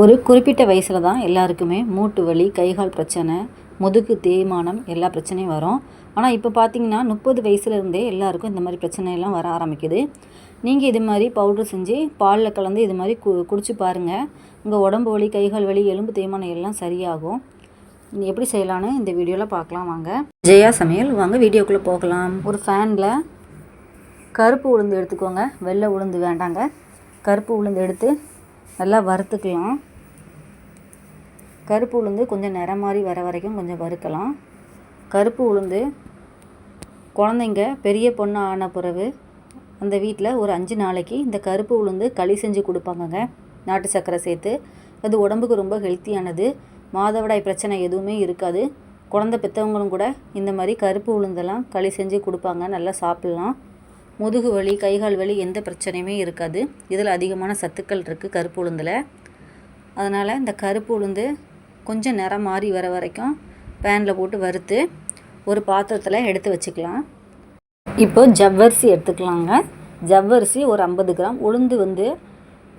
ஒரு குறிப்பிட்ட வயசில் தான் எல்லாருக்குமே மூட்டு வலி கைகால் பிரச்சனை முதுகு தேய்மானம் எல்லா பிரச்சனையும் வரும். ஆனால் இப்போ பார்த்தீங்கன்னா முப்பது வயசுலேருந்தே எல்லாருக்கும் இந்த மாதிரி பிரச்சனையெல்லாம் வர ஆரம்பிக்குது. நீங்கள் இது மாதிரி பவுட்ரு செஞ்சு பாலில் கலந்து இது மாதிரி கு குடிச்சு பாருங்கள் உங்கள் உடம்பு வலி கைகால் வலி எலும்பு தேய்மானம் எல்லாம் சரியாகும். நீ எப்படி செய்யலான்னு இந்த வீடியோவில் பார்க்கலாம் வாங்க. ஜெயா சமையல். வாங்க வீடியோக்குள்ளே போகலாம். ஒரு ஃபேனில் கருப்பு உளுந்து எடுத்துக்கோங்க. வெள்ளை உளுந்து வேண்டாங்க. கருப்பு உளுந்து எடுத்து நல்லா வறுத்துக்கலாம். கருப்பு உளுந்து கொஞ்சம் நிறம் மாதிரி வர வரைக்கும் கொஞ்சம் வறுக்கலாம். கருப்பு உளுந்து குழந்தைங்க பெரிய பொண்ணு ஆன பிறகு அந்த வீட்டில் ஒரு அஞ்சு நாளைக்கு இந்த கருப்பு உளுந்து களி செஞ்சு கொடுப்பாங்கங்க. நாட்டு சர்க்கரை சேர்த்து. அது உடம்புக்கு ரொம்ப ஹெல்த்தியானது. மாதவிடாய் பிரச்சனை எதுவுமே இருக்காது. குழந்தை பெற்றவங்களும் கூட இந்த மாதிரி கருப்பு உளுந்தெல்லாம் களி செஞ்சு கொடுப்பாங்க. நல்லா சாப்பிட்லாம். முதுகு வலி கைகால் வலி எந்த பிரச்சனையுமே இருக்காது. இதில் அதிகமான சத்துக்கள் இருக்குது கருப்பு உளுந்தில். அதனால் இந்த கருப்பு உளுந்து கொஞ்சம் நிறம் மாறி வர வரைக்கும் பேனில் போட்டு வறுத்து ஒரு பாத்திரத்தில் எடுத்து வச்சுக்கலாம். இப்போ ஜவ்வரிசி எடுத்துக்கலாங்க. ஜவ்வரிசி ஒரு ஐம்பது கிராம். உளுந்து வந்து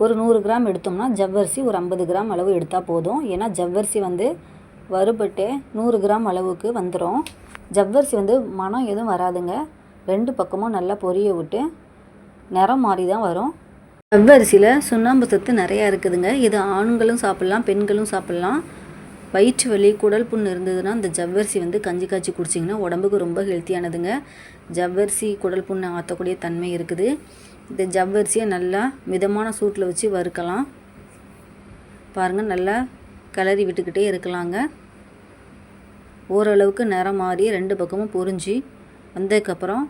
ஒரு நூறு கிராம் எடுத்தோம்னா ஜவ்வரிசி ஒரு ஐம்பது கிராம் அளவு எடுத்தால் போதும். ஏன்னா ஜவ்வரிசி வந்து வறுபட்டு நூறு கிராம் அளவுக்கு வந்துடும் ஜவ்வரிசி வந்து மனம் எதுவும் வராதுங்க. ரெண்டு பக்கமும் நல்லா பொரிய விட்டு நிறம் மாறி தான் வரும். ஜவ்வரிசியில் சுண்ணாம்பு சத்து நிறையா இருக்குதுங்க. இது ஆண்களும் சாப்பிட்லாம் பெண்களும் சாப்பிட்லாம். வயிற்று வலி குடல் புண் இருந்ததுன்னா இந்த ஜவ்வரிசி வந்து கஞ்சி காய்ச்சி குடிச்சிங்கன்னா உடம்புக்கு ரொம்ப ஹெல்த்தியானதுங்க. ஜவ்வரிசி குடல் புண்ணை ஆற்றக்கூடிய தன்மை இருக்குது. இந்த ஜவ்வரிசியை நல்லா மிதமான சூட்டில் வச்சு வறுக்கலாம். பாருங்கள் நல்லா கிளறி விட்டுக்கிட்டே இருக்கலாங்க. ஓரளவுக்கு நிறம் மாறி ரெண்டு பக்கமும் பொரிஞ்சு வந்ததுக்கப்புறம்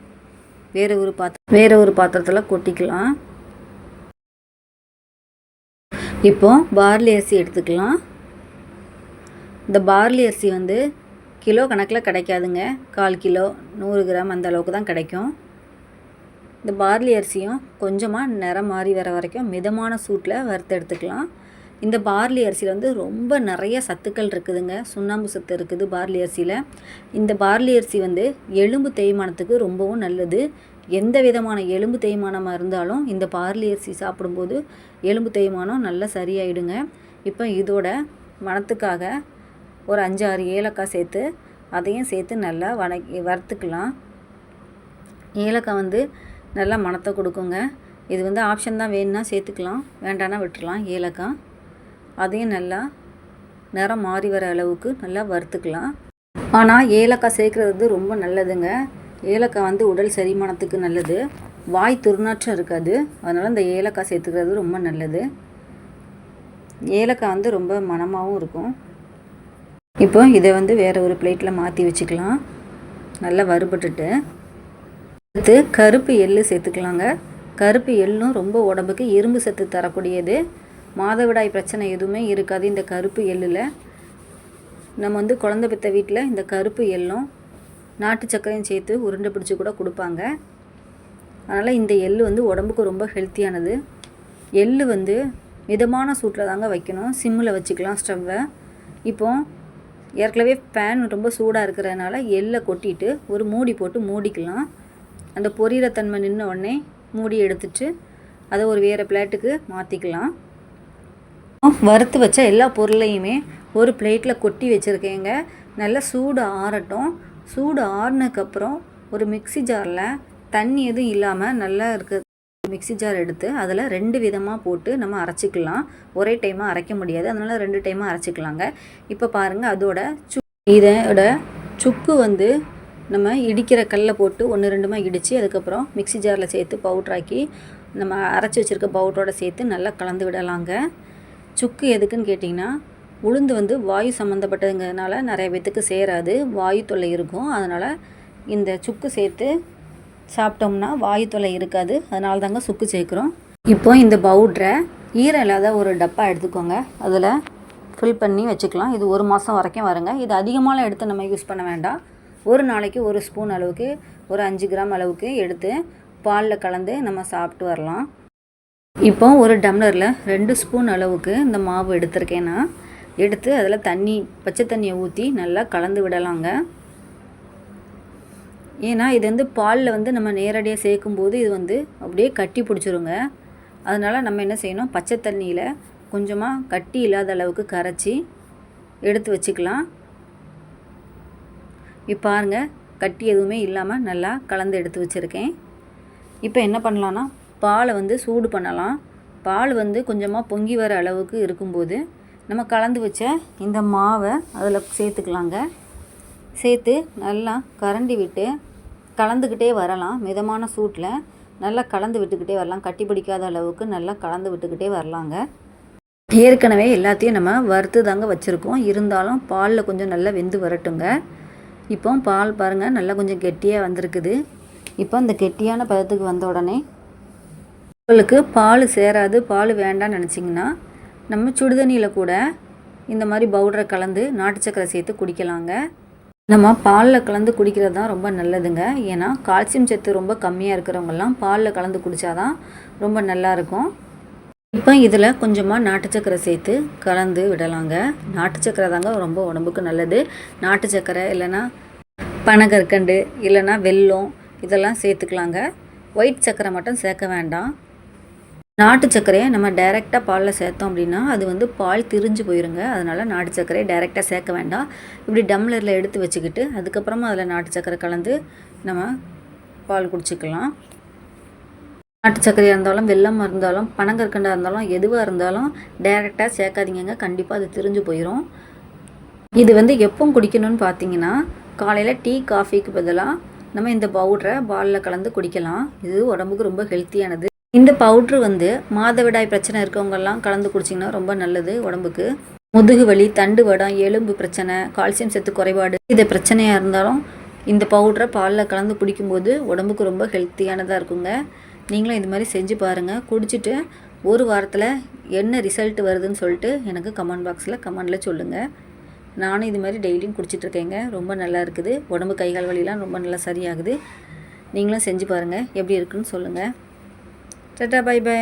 வேறு ஒரு பாத்திரம் வேறு ஒரு பாத்திரத்தில் கொட்டிக்கலாம். இப்போ பார்லி அரிசி எடுத்துக்கலாம். இந்த பார்லி அரிசி வந்து கிலோ கணக்கில் கிடைக்காதுங்க. கால் கிலோ நூறு கிராம் அந்த அளவுக்கு தான் கிடைக்கும். இந்த பார்லி அரிசியும் கொஞ்சமாக நிறம் மாறி வர வரைக்கும் மிதமான சூட்டில் வறுத்து எடுத்துக்கலாம். இந்த பார்லி அரிசியில் வந்து ரொம்ப நிறைய சத்துக்கள் இருக்குதுங்க. சுண்ணாம்பு சத்து இருக்குது பார்லி அரிசியில். இந்த பார்லி அரிசி வந்து எலும்பு தேய்மானத்துக்கு ரொம்பவும் நல்லது. எந்த விதமான எலும்பு தேய்மானமாக இருந்தாலும் இந்த பார்லி அரிசி சாப்பிடும்போது எலும்பு தேய்மானம் நல்லா சரியாயிடுங்க. இப்போ இதோட மனத்துக்காக ஒரு அஞ்சு ஆறு ஏலக்காய் சேர்த்து அதையும் சேர்த்து நல்லா வணக்கி வறுத்துக்கலாம். ஏலக்காய் வந்து நல்லா மணத்தை கொடுக்குங்க. இது வந்து ஆப்ஷன் தான் வேணும்னா சேர்த்துக்கலாம். வேண்டானா விட்டுடலாம் ஏலக்காய். அதையும் நல்லா நிறம் மாறி வர அளவுக்கு நல்லா வறுத்துக்கலாம். ஆனால் ஏலக்காய் சேர்க்குறது ரொம்ப நல்லதுங்க. ஏலக்காய் வந்து உடல் செரிமானத்துக்கு நல்லது. வாய் துர்நாற்றம் இருக்காது. அதனால் இந்த ஏலக்காய் சேர்த்துக்கிறது ரொம்ப நல்லது. ஏலக்காய் வந்து ரொம்ப மனமாகவும் இருக்கும். இப்போ இதை வந்து வேறு ஒரு பிளேட்டில் மாற்றி வச்சுக்கலாம். நல்லா வறுபட்டுட்டு. அடுத்து கருப்பு எள்ளு சேர்த்துக்கலாங்க. கருப்பு எள்ளும் ரொம்ப உடம்புக்கு இரும்பு சத்து தரக்கூடியது. மாதவிடாய் பிரச்சனை எதுவுமே இருக்காது. இந்த கருப்பு எள்ளில் நம்ம வந்து குழந்த பெற்ற வீட்டில் இந்த கருப்பு எள்ளும் நாட்டு சர்க்கரையும் சேர்த்து உருண்டை பிடிச்சி கூட கொடுப்பாங்க. அதனால் இந்த எள் வந்து உடம்புக்கு ரொம்ப ஹெல்த்தியானது எள் வந்து மிதமான சூட்டில் தாங்க வைக்கணும். சிம்மில் வச்சுக்கலாம் ஸ்டவ்வை. இப்போ ஏற்கனவே பேன் ரொம்ப சூடாக இருக்கிறதுனால எள்ளை கொட்டிட்டு ஒரு மூடி போட்டு மூடிக்கலாம். அந்த பொரியிற தன்மை நின்ன உடனே மூடி எடுத்துட்டு அதை ஒரு வேறு பிளேட்டுக்கு மாற்றிக்கலாம் வறுத்து வச்ச எல்லா பொருளையுமே ஒரு பிளேட்டில் கொட்டி வச்சுருக்கேங்க. நல்லா சூடு ஆறட்டும். சூடு ஆறுனதுக்கப்புறம் ஒரு மிக்சி ஜாரில் தண்ணி எதுவும் இல்லாமல் நல்லா இருக்குது மிக்சி ஜார் எடுத்து அதில் ரெண்டு விதமாக போட்டு நம்ம அரைச்சிக்கலாம். ஒரே டைமாக அரைக்க முடியாது. அதனால் ரெண்டு டைமாக அரைச்சிக்கலாங்க. இப்போ பாருங்கள் அதோட சு இதோட சுக்கு வந்து நம்ம இடிக்கிற கல்லை போட்டு ஒன்று ரெண்டுமா இடித்து அதுக்கப்புறம் மிக்சி ஜாரில் சேர்த்து பவுட்ராக்கி நம்ம அரைச்சி வச்சுருக்க பவுட்ரோட சேர்த்து நல்லா கலந்து விடலாங்க. சுக்கு எதுக்குன்னு கேட்டிங்கன்னா உளுந்து வந்து வாயு சம்மந்தப்பட்டதுங்கிறதுனால நிறைய பேத்துக்கு சேராது. வாயு தொல்லை இருக்கும். அதனால் இந்த சுக்கு சேர்த்து சாப்பிட்டோம்னா வாயு தொல்லை இருக்காது. அதனால தாங்க சுக்கு சேர்க்குறோம். இப்போ இந்த பவுட்ரை ஈரம் இல்லாத ஒரு டப்பா எடுத்துக்கோங்க. அதில் ஃபில் பண்ணி வச்சுக்கலாம். இது ஒரு மாதம் வரைக்கும் வருங்க. இது அதிகமாக எடுத்து நம்ம யூஸ் பண்ண வேண்டாம். ஒரு நாளைக்கு ஒரு ஸ்பூன் அளவுக்கு ஒரு அஞ்சு கிராம் அளவுக்கு எடுத்து பாலில் கலந்து நம்ம சாப்பிட்டு வரலாம். இப்போ ஒரு டம்ளரில் ரெண்டு ஸ்பூன் அளவுக்கு இந்த மாவு எடுத்திருக்கேன்னா எடுத்து அதில் தண்ணி பச்சை தண்ணியை ஊற்றி நல்லா கலந்து விடலாங்க. ஏன்னா இது வந்து பாலில் வந்து நம்ம நேரடியாக சேர்க்கும்போது இது வந்து அப்படியே கட்டி பிடிச்சிருங்க. அதனால் நம்ம என்ன செய்யணும்? பச்சை தண்ணியில் கொஞ்சமாக கட்டி இல்லாத அளவுக்கு கரைச்சி எடுத்து வச்சுக்கலாம். இப்போ பாருங்கள் கட்டி எதுவுமே இல்லாமல் நல்லா கலந்து எடுத்து வச்சுருக்கேன். இப்போ என்ன பண்ணலான்னா பாலை வந்து சூடு பண்ணலாம். பால் வந்து கொஞ்சமாக பொங்கி வர அளவுக்கு இருக்கும்போது நம்ம கலந்து வச்ச இந்த மாவை அதில் சேர்த்துக்கலாங்க. சேர்த்து நல்லா கரண்டி விட்டு கலந்துக்கிட்டே வரலாம் மிதமான சூட்டில் நல்லா கலந்து விட்டுக்கிட்டே வரலாம். கட்டி பிடிக்காத அளவுக்கு நல்லா கலந்து விட்டுக்கிட்டே வரலாங்க. ஏற்கனவே எல்லாத்தையும் நம்ம வறுத்து தாங்க வச்சுருக்கோம். இருந்தாலும் பாலில் கொஞ்சம் நல்லா வெந்து வரட்டுங்க. இப்போ பால் பாருங்கள் நல்லா கொஞ்சம் கெட்டியாக வந்திருக்குது. இப்போ இந்த கெட்டியான பதத்துக்கு வந்த உடனே உங்களுக்கு பால் சேராது பால் வேண்டாம்னு நினச்சிங்கன்னா நம்ம சுடுதண்ணியில் கூட இந்த மாதிரி பவுடரை கலந்து நாட்டு சக்கரை சேர்த்து குடிக்கலாங்க. நம்ம பாலில் கலந்து குடிக்கிறது தான் ரொம்ப நல்லதுங்க. ஏன்னா கால்சியம் சத்து ரொம்ப கம்மியாக இருக்கிறவங்கெல்லாம் பாலில் கலந்து குடித்தாதான் ரொம்ப நல்லாயிருக்கும் இப்போ இதில் கொஞ்சமாக நாட்டு சக்கரை சேர்த்து கலந்து விடலாங்க. நாட்டு சக்கரை தாங்க ரொம்ப உடம்புக்கு நல்லது. நாட்டு சக்கரை இல்லைன்னா பனகற்கண்டு இல்லைன்னா வெல்லம் இதெல்லாம் சேர்த்துக்கலாங்க. ஒயிட் சக்கரை மட்டும் சேர்க்க வேண்டாம். நாட்டு சர்க்கரையை நம்ம டைரெக்டாக பாலில் சேர்த்தோம் அப்படின்னா அது வந்து பால் திரிஞ்சு போயிருங்க. அதனால் நாட்டு சர்க்கரையை டைரெக்டாக சேர்க்க வேண்டாம். இப்படி டம்ளரில் எடுத்து வச்சுக்கிட்டு அதுக்கப்புறமா அதில் நாட்டு சர்க்கரை கலந்து நம்ம பால் குடிச்சிக்கலாம். நாட்டு சர்க்கரையாக இருந்தாலும் வெள்ளம் இருந்தாலும் பனங்கற்கண்டாக இருந்தாலும் எதுவாக இருந்தாலும் டைரெக்டாக சேர்க்காதீங்க கண்டிப்பாக அது திரிஞ்சு போயிடும் இது வந்து எப்போ குடிக்கணும்னு பார்த்தீங்கன்னா காலையில் டீ காஃபிக்கு பதிலாக நம்ம இந்த பவுடரை பாலில் கலந்து குடிக்கலாம். இது உடம்புக்கு ரொம்ப ஹெல்த்தியானது இந்த பவுட்ரு வந்து மாதவிடாய் பிரச்சனை இருக்கவங்கெல்லாம் கலந்து குடிச்சிங்கன்னா ரொம்ப நல்லது உடம்புக்கு. முதுகு வலி தண்டு வடம் எலும்பு பிரச்சனை கால்சியம் சத்து குறைபாடு இது பிரச்சனையாக இருந்தாலும் இந்த பவுட்ரை பாலில் கலந்து குடிக்கும்போது உடம்புக்கு ரொம்ப ஹெல்த்தியானதாக இருக்குங்க. நீங்களும் இது மாதிரி செஞ்சு பாருங்கள் குடிச்சிட்டு ஒரு வாரத்தில் என்ன ரிசல்ட் வருதுன்னு சொல்லிட்டு எனக்கு கமெண்ட் பாக்ஸில் கமெண்டில் சொல்லுங்கள் நானும் இது மாதிரி டெய்லியும் குடிச்சிட்ருக்கேங்க ரொம்ப நல்லா இருக்குது. உடம்பு கைகால் வலிலாம் ரொம்ப நல்லா சரியாகுது. நீங்களும் செஞ்சு பாருங்கள் எப்படி இருக்குன்னு சொல்லுங்கள் ടാറ്റാ ബൈ ബൈ